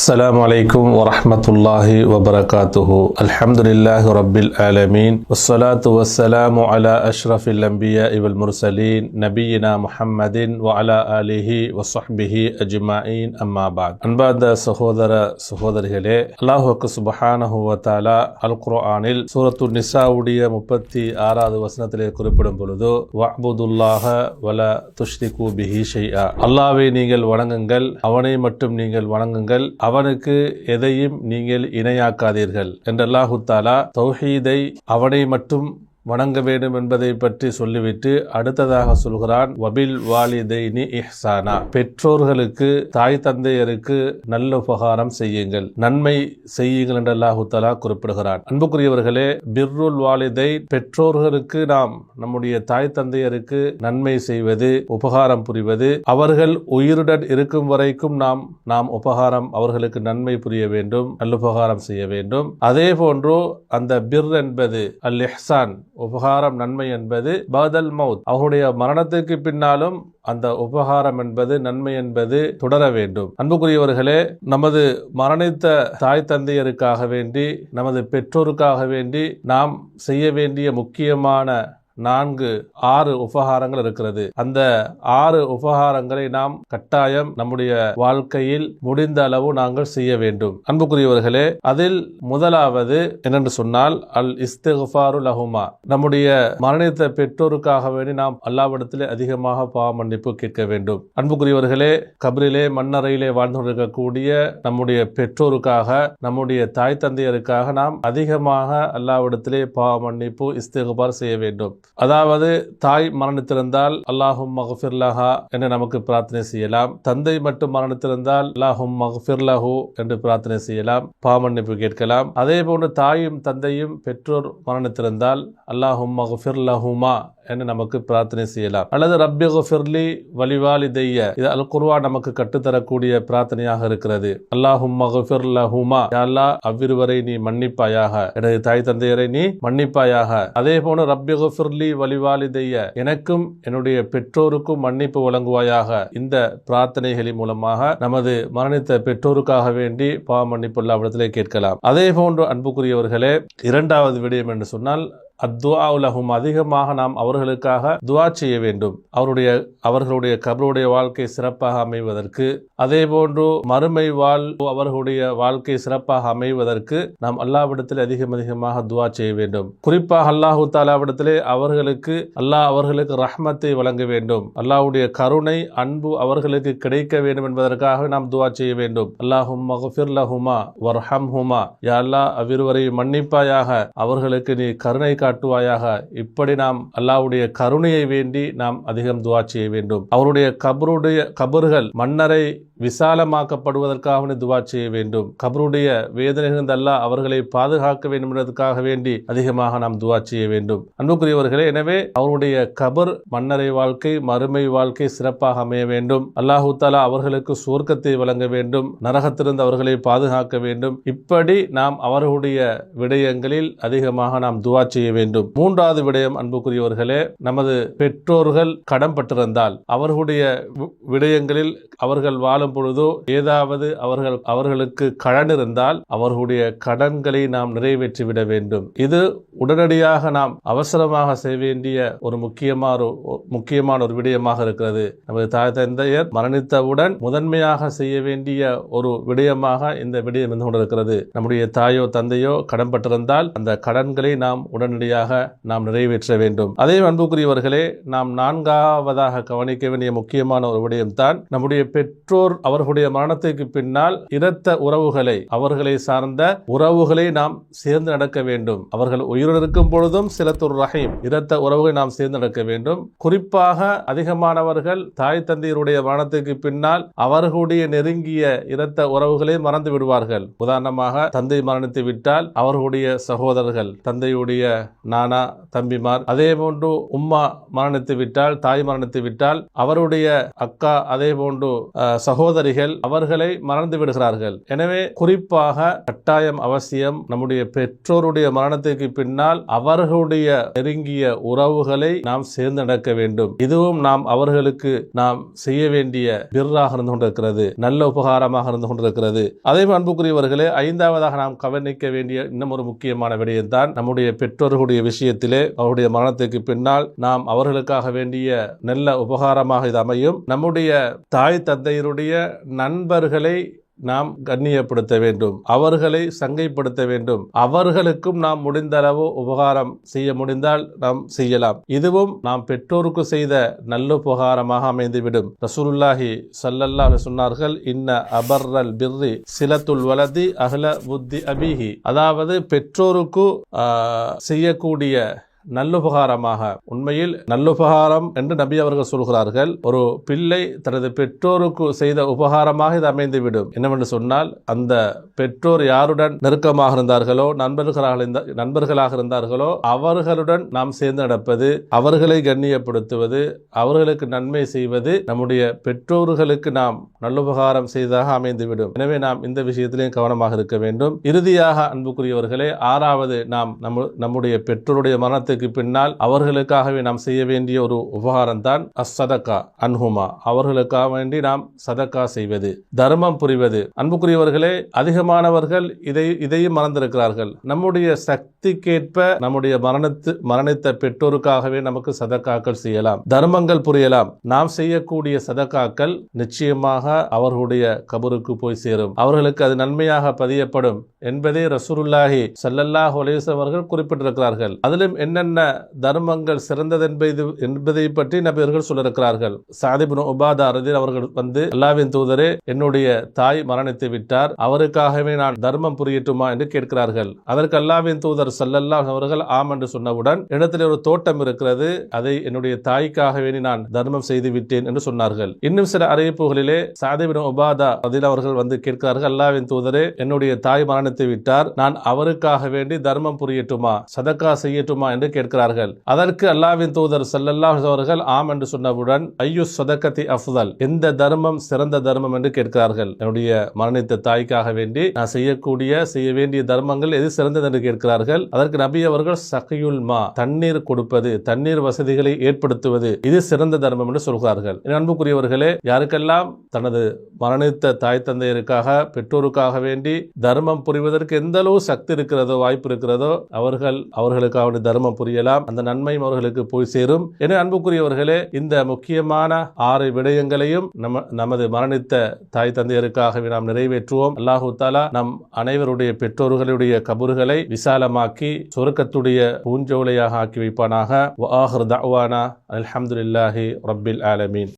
السلام عليكم ورحمة الله وبركاته الحمد لله رب العالمين والصلاة والسلام على أشرف الأنبياء والمرسلين نبينا محمد وعلى آله وصحبه أجمعين أما بعد அன்பார்ந்த சகோதர சகோதரிகளே அல்லாஹுக்கு சுபஹானஹு வ தஆலா அல் குர்ஆனில் சூரத்து நிசாவுடைய முப்பத்தி ஆறாவது வசனத்திலே குறிப்பிடும் பொழுது வஅபுதுல்லாஹ வல துஷ்ரிகு பிஹி ஷைஆ அல்லாஹ்வை நீங்கள் வணங்குங்கள் அவனை மட்டும் நீங்கள் வணங்குங்கள் அவனுக்கு எதையும் நீங்கள் இணையாக்காதீர்கள். என்று தாலா தௌஹீதை அவனை மட்டும் வணங்க வேண்டும் என்பதை பற்றி சொல்லிவிட்டு அடுத்ததாக சொல்கிறான் வபில் வாலிதைனி இஹ்சானா. பெற்றோர்களுக்கு தாய் தந்தையருக்கு நல்ல உபகாரம் செய்யுங்கள். நன்மை செய்யுங்கள் என்று அல்லாஹு தலா குறிப்பிடுகிறான். அன்புக்குரியவர்களே பிர்ருல் வாலிதை பெற்றோர்களுக்கு நாம் நம்முடைய தாய் தந்தையருக்கு நன்மை செய்வது உபகாரம் புரிவது அவர்கள் உயிருடன் இருக்கும் வரைக்கும் நாம் நாம் உபகாரம் அவர்களுக்கு நன்மை புரிய வேண்டும் நல்லுபகாரம் செய்ய வேண்டும். அதே போன்று அந்த பிர் என்பது அல் இஹ்சான் உபகாரம் நன்மை என்பது பதல் மவுத். அவருடைய மரணத்துக்கு பின்னாலும் அந்த உபகாரம் என்பது நன்மை என்பது தொடர வேண்டும். அன்புக்குரியவர்களே நமது மரணித்த தாய் தந்தையருக்காக வேண்டி நமது பெற்றோருக்காக வேண்டி நாம் செய்ய வேண்டிய முக்கியமான நான்கு ஆறு உபகாரங்கள் இருக்கிறது. அந்த ஆறு உபகாரங்களை நாம் கட்டாயம் நம்முடைய வாழ்க்கையில் முடிந்த அளவு நாங்கள் செய்ய வேண்டும். அன்புக்குரியவர்களே அதில் முதலாவது என்னென்று சொன்னால் அல் இஸ்திஃபாரு லஹுமா. நம்முடைய மரணித்த பெற்றோருக்காக வேண்டி நாம் அல்லாவிடத்திலே அதிகமாக பாவ மன்னிப்பு கேட்க வேண்டும். அன்புக்குரியவர்களே கபரிலே மண்ணறையிலே வாழ்ந்து கொண்டிருக்கக்கூடிய நம்முடைய பெற்றோருக்காக நம்முடைய தாய் தந்தையருக்காக நாம் அதிகமாக அல்லாவிடத்திலே பாவ மன்னிப்பு இஸ்திஃபார் செய்ய வேண்டும். அதாவது தாய் மரணித்திருந்தால் அல்லாஹும் மகஃபிர்லஹா என்று நமக்கு பிரார்த்தனை செய்யலாம். தந்தை மட்டும் மரணித்திருந்தால் அல்லாஹும் மகஃபிர்லஹு என்று பிரார்த்தனை செய்யலாம். பாமன்னிப்பு கேட்கலாம். அதே போன்று தாயும் தந்தையும் பெற்றோர் மரணித்திருந்தால் அல்லாஹும் மகஃபிர்லஹுமா என்று நமக்கு பிரார்த்தனை செய்யலாம். அல்லது ரப்பி ஃபிர்லி வலிவாலி தெய்ய இது அல் குர்வா நமக்கு கட்டுத்தரக்கூடிய பிரார்த்தனையாக இருக்கிறது. அல்லாஹும் மகஃபிர் லஹுமா. அல்லா அவ்விருவரை நீ மன்னிப்பாயாக. எனது தாய் தந்தையரை நீ மன்னிப்பாயாக. அதே போல ரப்பி ஃபிர்லி வலிவாலி தெய்ய எனக்கும் என்னுடைய பெற்றோருக்கும் மன்னிப்பு வழங்குவாயாக. இந்த பிரார்த்தனைகளின் மூலமாக நமது மரணித்த பெற்றோருக்காக வேண்டி பாவ மன்னிப்பு அல்லாவிடத்திலே கேட்கலாம். அதே போன்று அன்புக்குரியவர்களே இரண்டாவது விடயம் என்று சொன்னால் அத்துவா உலகும் அதிகமாக நாம் அவர்களுக்காக துவா செய்ய வேண்டும். அவருடைய அவர்களுடைய கபருடைய வாழ்க்கை சிறப்பாக அமைவதற்கு அதே போன்று மறுமை வாழ் அவர்களுடைய வாழ்க்கை சிறப்பாக அமைவதற்கு நாம் அல்லாவிடத்தில் அதிகம் அதிகமாக துவா செய்ய வேண்டும். குறிப்பாக அல்லாஹு தாலாவிடத்திலே அவர்களுக்கு அல்லாஹ் அவர்களுக்கு ரஹ்மத்தை வழங்க வேண்டும். அல்லாஹுடைய கருணை அன்பு அவர்களுக்கு கிடைக்க வேண்டும் என்பதற்காக நாம் துவா செய்ய வேண்டும். அல்லாஹும் மகஃபிர் லஹுமா வர்ஹம் ஹுமா யா அல்லாஹ் அவ்விருவரை மன்னிப்பாயாக அவர்களுக்கு நீ கருணை காட்டுவாயாக இப்படி நாம் அல்லாவுடைய கருணையை வேண்டி நாம் அதிகம் துவா செய்ய வேண்டும். அவருடைய கபருடைய கபறுகள் மன்னரை விசாலமாக்கப்படுவதற்காக துவா செய்ய வேண்டும். கபருடைய வேதனை அவர்களை பாதுகாக்க வேண்டும் என்பதற்காக வேண்டி அதிகமாக நாம் துவா செய்ய வேண்டும். அன்புக்குரியவர்களே எனவே அவருடைய கபர் மன்னரை வாழ்க்கை மறுமை வாழ்க்கை சிறப்பாக அமைய வேண்டும். அல்லாஹூ தாலா அவர்களுக்கு சுவர்க்கத்தை வழங்க வேண்டும். நரகத்திலிருந்து அவர்களை பாதுகாக்க வேண்டும். இப்படி நாம் அவர்களுடைய விடயங்களில் அதிகமாக நாம் துவா செய்ய வேண்டும் வேண்டும். மூன்றாவது விடயம் அன்புக்குரியவர்களே நமது பெற்றோர்கள் கடன் பட்டிருந்தால் அவர்களுடைய விடயங்களில் அவர்கள் வாழும் பொழுதோ ஏதாவது அவர்கள் அவர்களுக்கு கடன் இருந்தால் அவர்களுடைய கடன்களை நாம் நிறைவேற்றிவிட வேண்டும். இது உடனடியாக நாம் அவசரமாக செய்ய வேண்டிய ஒரு முக்கியமான ஒரு முக்கியமான ஒரு விடயமாக இருக்கிறது. நமது தாய் தந்தையர் மரணித்தவுடன் முதன்மையாக செய்ய வேண்டிய ஒரு விடயமாக இந்த விடயம் இருந்து கொண்டிருக்கிறது. நம்முடைய தாயோ தந்தையோ கடன் பட்டிருந்தால் அந்த கடன்களை நாம் உடனடியாக நாம் நிறைவேற்ற வேண்டும். அதே அன்புக்குரியவர்களே நாம் நான்காவதாக கவனிக்க வேண்டிய முக்கியமான ஒரு விடயம்தான் நம்முடைய பெற்றோர் அவர்களுடைய மரணத்துக்கு பின்னால் இரத்த உறவுகளை அவர்களை சார்ந்த உறவுகளை நாம் சேர்ந்து நடக்க வேண்டும். அவர்கள் உயிருடன் இருக்கும் பொழுதும் சிலத்துர் ரஹீம் இரத்த உறவுகளை நாம் சேர்ந்து நடக்க வேண்டும். குறிப்பாக அதிகமானவர்கள் தாய் தந்தையருடைய மரணத்துக்கு பின்னால் அவர்களுடைய நெருங்கிய இரத்த உறவுகளை மறந்து விடுவார்கள். உதாரணமாக தந்தை மரணித்து விட்டால் அவர்களுடைய சகோதரர்கள் தந்தையுடைய நானா தம்பிமார். அதே போன்று உம்மா மரணித்து விட்டால் தாய் மரணித்து விட்டால் அவருடைய அக்கா அதே போன்று சகோதரிகள் அவர்களை மறந்து விடுகிறார்கள். எனவே குறிப்பாக கட்டாயம் அவசியம் நம்முடைய பெற்றோருடைய மரணத்திற்கு பின்னால் அவர்களுடைய நெருங்கிய உறவுகளை நாம் சேர்ந்து நடக்க வேண்டும். இதுவும் நாம் அவர்களுக்கு நாம் செய்ய வேண்டிய பிறராக இருந்து கொண்டிருக்கிறது நல்ல உபகாரமாக இருந்து கொண்டிருக்கிறது. அதே அன்புக்குரியவர்களே ஐந்தாவதாக நாம் கவனிக்க வேண்டிய இன்னும் ஒரு முக்கியமான விடயம்தான் நம்முடைய பெற்றோர்களுடைய விஷயத்திலே அவருடைய மரணத்துக்கு பின்னால் நாம் அவர்களுக்காக வேண்டிய நல்ல உபகாரமாக இது அமையும். நம்முடைய தாய் தந்தையருடைய நண்பர்களை நாம் கண்ணியப்படுத்த வேண்டும். அவர்களை சங்கைப்படுத்த வேண்டும். அவர்களுக்கும் நாம் முடிந்த அளவு உபகாரம் செய்ய முடிந்தால் நாம் செய்யலாம். இதுவும் நாம் பெற்றோருக்கு செய்த நல்ல உபகாரமாக அமைந்துவிடும். ரசூலுல்லாஹி சல்லல்லா சொன்னார்கள் இன்ன அபர்ரல் பிர்ரி சிலத்துல் வலதி அகல புத்தி அபிஹி. அதாவது பெற்றோருக்கு செய்யக்கூடிய நல்லுபகாரமாக. உண்மையில் நல்லுபகாரம் என்று நபி அவர்கள் சொல்கிறார்கள். ஒரு பிள்ளை தனது பெற்றோருக்கு செய்த உபகாரமாக இது அமைந்துவிடும். என்னவென்று சொன்னால் அந்த பெற்றோர் யாருடன் நெருக்கமாக இருந்தார்களோ நண்பர்களாக நண்பர்களாக இருந்தார்களோ அவர்களுடன் நாம் சேர்ந்து நடப்பது அவர்களை கண்ணியப்படுத்துவது அவர்களுக்கு நன்மை செய்வது நம்முடைய பெற்றோர்களுக்கு நாம் நல்லுபகாரம் செய்ததாக அமைந்துவிடும். எனவே நாம் இந்த விஷயத்திலேயும் கவனமாக இருக்க வேண்டும். இறுதியாக அன்புக்குரியவர்களே ஆறாவது நாம் நம்முடைய பெற்றோருடைய மரணத்துக்கு பின்னால் அவர்களுக்காகவே நாம் செய்ய வேண்டிய ஒரு உபகாரம் தான் அசதக்கா அன்ஹுமா. அவர்களுக்காக வேண்டி நாம் சதக்கா செய்வது தர்மம் புரிவது. அன்புக்குரியவர்களே அதிகமானவர்கள் இதை இதையும் மறந்திருக்கிறார்கள். நம்முடைய சக்திக்கேற்ப நம்முடைய மரணத்து மரணித்த பெற்றோருக்காகவே நமக்கு சதக்காக்கள் செய்யலாம் தர்மங்கள் புரியலாம். நாம் செய்யக்கூடிய சதக்காக்கள் நிச்சயமாக அவர்களுடைய கபருக்கு போய் சேரும். அவர்களுக்கு அது நன்மையாக பதியப்படும் என்பதை ரசூருல்லாஹி சல்லல்லாஹ் அலைஹி அவர்கள் குறிப்பிட்டிருக்கிறார்கள். அதிலும் என்ன என்னென்ன தர்மங்கள் சிறந்தது என்பது என்பதை பற்றி நபியர்கள் சொல்லியிருக்கிறார்கள். சாதிபின் உபாதா ரதில் அவர்கள் வந்து அல்லாவின் தூதரே என்னுடைய தாய் மரணித்து விட்டார். அவருக்காகவே நான் தர்மம் புரியட்டுமா? என்று கேட்கிறார்கள். அதற்கு அல்லாவின் தூதர் ஸல்லல்லாஹு அவர்கள் ஆம் என்று சொன்னவுடன் இடத்தில் ஒரு தோட்டம் இருக்கிறது. அதை என்னுடைய தாய்க்காக வேண்டி நான் தர்மம் செய்து விட்டேன் என்று சொன்னார்கள். இன்னும் சில அறிவிப்புகளிலே சாதிபின் உபாதா அதில் அவர்கள் வந்து கேட்கிறார்கள் அல்லாவின் தூதரே என்னுடைய தாய் மரணித்து விட்டார். நான் அவருக்காக வேண்டி தர்மம் புரியட்டுமா? சதக்கா செய்யட்டுமா? என்று கேட்கிறார்கள். அதற்கு அல்லாவின் தூதர் செல்லல்லா அவர்கள் ஆம் என்று சொன்னவுடன் ஐயு சதக்கத்தி அஃதல் எந்த தர்மம் சிறந்த தர்மம் என்று கேட்கிறார்கள். என்னுடைய மரணித்த தாய்க்காக வேண்டி நான் செய்யக்கூடிய செய்ய வேண்டிய தர்மங்கள் எது சிறந்தது என்று கேட்கிறார்கள். அதற்கு நபி அவர்கள் சகையுல் மா தண்ணீர் கொடுப்பது தண்ணீர் வசதிகளை ஏற்படுத்துவது இது சிறந்த தர்மம் என்று சொல்கிறார்கள். என் அன்புக்குரியவர்களே யாருக்கெல்லாம் தனது மரணித்த தாய் தந்தையருக்காக பெற்றோருக்காக வேண்டி தர்மம் புரிவதற்கு எந்த அளவு சக்தி இருக்கிறதோ வாய்ப்பு இருக்கிறதோ அவர்கள் அவர்களுக்காக தர்மம் புரியலாம். அந்த நன்மையும் அவர்களுக்கு போய் சேரும். என அன்புக்குரியவர்களே இந்த முக்கியமான ஆறு விடயங்களையும் நம்ம நமது மரணித்த தாய் தந்தையருக்காகவே நாம் நிறைவேற்றுவோம். அல்லாஹு தாலா நம் அனைவருடைய பெற்றோர்களுடைய கபறுகளை விசாலமாக்கி சொருக்கத்துடைய பூஞ்சோலையாக ஆக்கி வைப்பானாக. அலமதுல்லாஹி ஆஹிர் ரப்பில் ஆலமீன்.